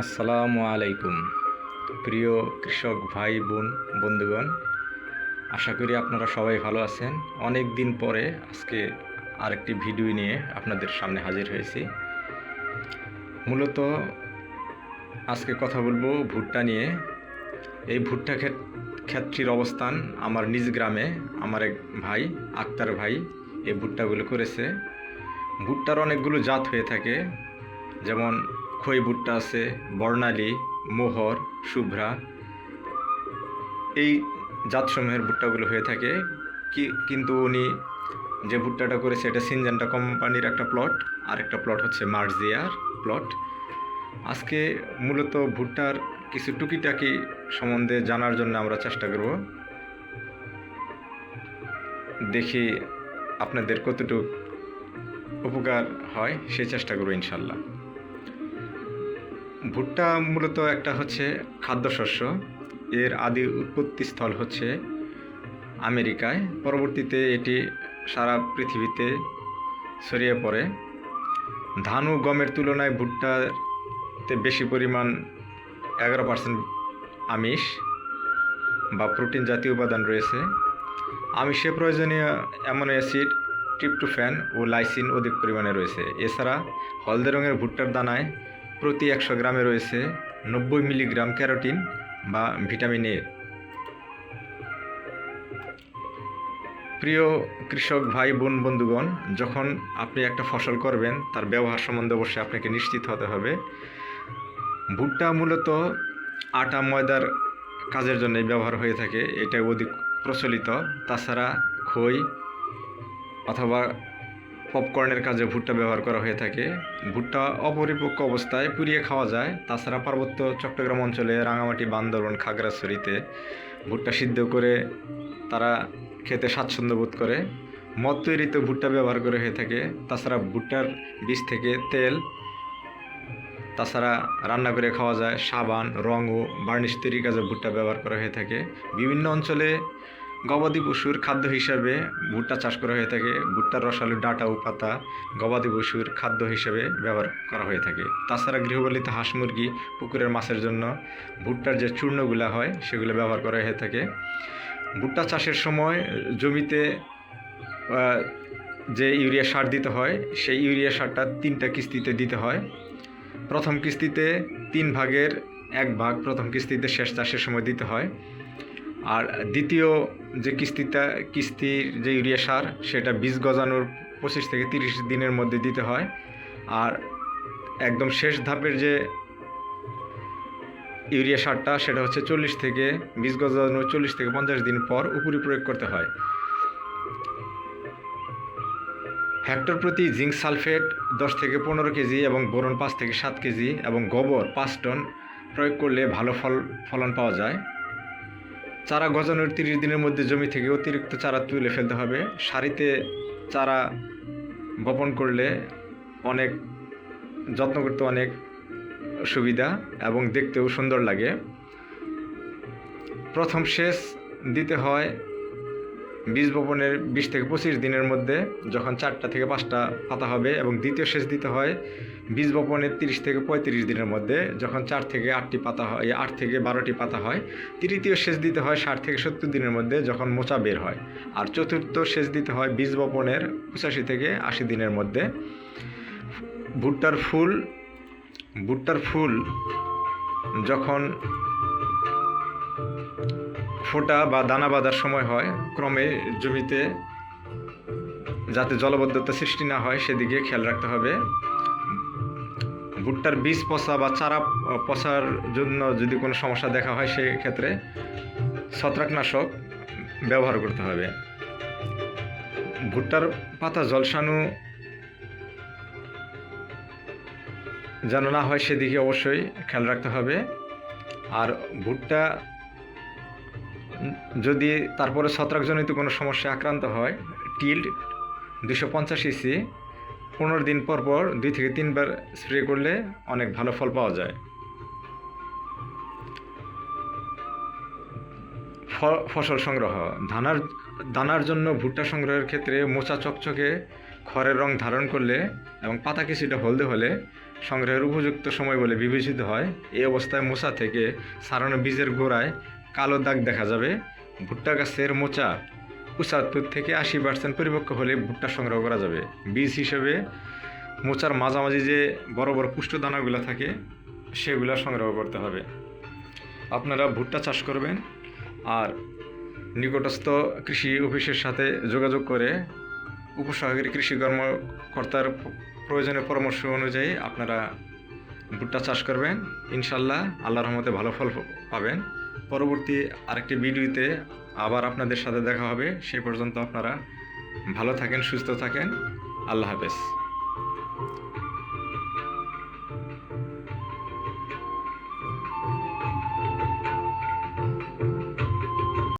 আসসালামু আলাইকুম। প্রিয় কৃষক ভাই বোন, বন্ধুগণ, আশা করি আপনারা সবাই ভালো আছেন। অনেক দিন পরে আজকে আরেকটি ভিডিও নিয়ে আপনাদের সামনে হাজির হয়েছি। মূলত আজকে কথা বলব ভুট্টা নিয়ে। এই ভুট্টা ক্ষেত ক্ষেত্রটির অবস্থান আমার নিজ গ্রামে, আমার এক ভাই, আক্তার ভাই, এই ভুট্টাগুলো করেছে। ভুট্টার অনেকগুলো জাত হয়ে থাকে। যেমন খই ভুট্টা আছে, বর্ণালী, মোহর, শুভ্রা। এই জাতসমূহের ভুট্টাগুলো হয়ে থাকে। কি, কিন্তু উনি যে ভুট্টাটা করেছে, এটা সিনজেন্টা কোম্পানির একটা প্লট। আর একটা প্লট হচ্ছে মার্জিয়ার প্লট। আজকে মূলত ভুট্টার কিছু টুকিটাকি সম্বন্ধে জানার জন্য আমরা চেষ্টা করব। দেখি আপনাদের কতটুকু উপকার হয় সেই চেষ্টা করব ইনশাল্লাহ। ভুট্টা মূলত একটা হচ্ছে খাদ্যশস্য। এর আদি উৎপত্তি স্থল হচ্ছে আমেরিকায়। পরবর্তীতে এটি সারা পৃথিবীতে ছড়িয়ে পড়ে। ধান ও গমের তুলনায় ভুট্টাতে বেশি পরিমাণ এগারো পার্সেন্ট আমিষ বা প্রোটিন জাতীয় উপাদান রয়েছে। আমিষে প্রয়োজনীয় অ্যামোনো অ্যাসিড, ট্রিপ্টোফ্যান ও লাইসিন অধিক পরিমাণে রয়েছে। এছাড়া হলদে রঙের ভুট্টার দানায় প্রতি একশো গ্রামে রয়েছে নব্বই মিলিগ্রাম ক্যারোটিন বা ভিটামিন এ। প্রিয় কৃষক ভাই, বোন, বন্ধুগণ, যখন আপনি একটা ফসল করবেন, তার ব্যবহার সম্বন্ধে অবশ্যই আপনাকে নিশ্চিত হতে হবে। ভুট্টা মূলত আটা, ময়দার কাজের জন্য ব্যবহার হয়ে থাকে এটা অধিক প্রচলিত। তাছাড়া খই অথবা পপকর্নের কাজে ভুট্টা ব্যবহার করা হয়ে থাকে। ভুট্টা অপরিপক্ক অবস্থায় পুড়িয়ে খাওয়া যায়। তাছাড়া পার্বত্য চট্টগ্রাম অঞ্চলে রাঙামাটি বান্দরবন, খাগড়াছড়িতে ভুট্টা সিদ্ধ করে তারা খেতে স্বাচ্ছন্দ্য বোধ করে। মদ তৈরিতে ভুট্টা ব্যবহার করে হয়ে থাকে। তাছাড়া ভুট্টার বীজ থেকে তেল, তাছাড়া রান্না করে খাওয়া যায়। সাবান রং ও বার্নিশ তৈরির কাজে ভুট্টা ব্যবহার করা হয়ে থাকে। বিভিন্ন অঞ্চলে গবাদি পশুর খাদ্য হিসাবে ভুট্টা চাষ করা হয়ে থাকে। ভুট্টার রসালো ডাটা ও পাতা গবাদি পশুর খাদ্য হিসেবে ব্যবহার করা হয়ে থাকে। তাছাড়া গৃহপালিত হাঁস মুরগি পুকুরের মাছের জন্য ভুট্টার যে চূর্ণগুলা হয়, সেগুলো ব্যবহার করা হয়ে থাকে। ভুট্টা চাষের সময় জমিতে যে ইউরিয়া সার দিতে হয়, সেই ইউরিয়া সারটা তিনটা কিস্তিতে দিতে হয়। প্রথম কিস্তিতে তিন ভাগের এক ভাগ প্রথম কিস্তিতে শেষ চাষের সময় দিতে হয়। আর দ্বিতীয় যে কিস্তিটা কিস্তির যে ইউরিয়া সার, সেটা বীজ গজানোর পঁচিশ থেকে তিরিশ দিনের মধ্যে দিতে হয়। আর একদম শেষ ধাপের যে ইউরিয়া সারটা, সেটা হচ্ছে চল্লিশ থেকে, বীজ গজানোর চল্লিশ থেকে পঞ্চাশ দিন পর উপরি প্রয়োগ করতে হয়। হেক্টর প্রতি জিঙ্ক সালফেট দশ থেকে পনেরো কেজি এবং বোরন পাঁচ থেকে সাত কেজি এবং গোবর পাঁচ টন প্রয়োগ করলে ভালো ফল, ফলন পাওয়া যায়। চারা গজানোর তিরিশ দিনের মধ্যে জমি থেকে অতিরিক্ত চারা তুলে ফেলতে হবে। সারিতে চারা বপন করলে অনেক, যত্ন করতে অনেক সুবিধা এবং দেখতেও সুন্দর লাগে। প্রথম সেচ দিতে হয় বীজ বপনের বিশ থেকে পঁচিশ দিনের মধ্যে যখন চারটা থেকে পাঁচটা পাতা হবে এবং দ্বিতীয় সেচ দিতে হয়, বীজ বপনের তিরিশ থেকে পঁয়ত্রিশ দিনের মধ্যে যখন চার থেকে আটটি পাতা হয়, আট থেকে বারোটি পাতা হয়, তৃতীয় সেচ দিতে হয় ষাট থেকে সত্তর দিনের মধ্যে যখন মোচা বের হয়। আর চতুর্থ সেচ দিতে হয় বীজ বপনের পঁচাশি থেকে আশি দিনের মধ্যে। ভুট্টার ফুল ভুট্টার ফুল যখন ফোটা বা দানা বাঁধার সময় হয়। ক্রমে জমিতে যাতে জলবদ্ধতা সৃষ্টি না হয়, সেদিকে খেয়াল রাখতে হবে। ভুট্টার বীজ পচা বা চারা পচার জন্য যদি কোনো সমস্যা দেখা হয়, সেক্ষেত্রে ছত্রাকনাশক ব্যবহার করতে হবে। ভুট্টার পাতা জলসানো যেন না হয়, সেদিকে অবশ্যই খেয়াল রাখতে হবে। আর ভুট্টা যদি তারপরে ছত্রাকজনিত কোনো সমস্যায় আক্রান্ত হয়, টিল্ড দুশো পঞ্চাশ ইসি, পনেরো দিন পর পর দুই থেকে তিনবার স্প্রে করলে অনেক ভালো ফল পাওয়া যায়। ফসল সংগ্রহ। ধানার দানার জন্য ভুট্টা সংগ্রহের ক্ষেত্রে মোচা চকচকে, খড়ের রং ধারণ করলে এবং পাতা কিছুটা হলদে হলে সংগ্রহের উপযুক্ত সময় বলে বিবেচিত হয়। এই অবস্থায় মোচা থেকে সারানো বীজের গোড়ায় কালো দাগ দেখা যাবে। ভুট্টা গাছের মোচা পঁচাত্তর থেকে আশি পার্সেন্ট পরিপক্ক হলে ভুট্টা সংগ্রহ করা যাবে। বীজ হিসেবে মোচার মাঝামাঝি যে বড় বড় পুষ্ট দানাগুলো থাকে, সেগুলো সংগ্রহ করতে হবে। আপনারা ভুট্টা চাষ করবেন আর নিকটস্থ কৃষি অফিসের সাথে যোগাযোগ করে উপসহকারী কৃষি কর্মকর্তার প্রয়োজনীয় পরামর্শ অনুযায়ী আপনারা ভুট্টা চাষ করবেন। ইনশাল্লাহ আল্লাহর রহমতে ভালো ফল পাবেন। পরবর্তী আরেকটি ভিডিওতে আবার আপনাদের সাথে দেখা হবে। সে পর্যন্ত আপনারা ভালো থাকেন, সুস্থ থাকেন। আল্লাহ হাফেজ।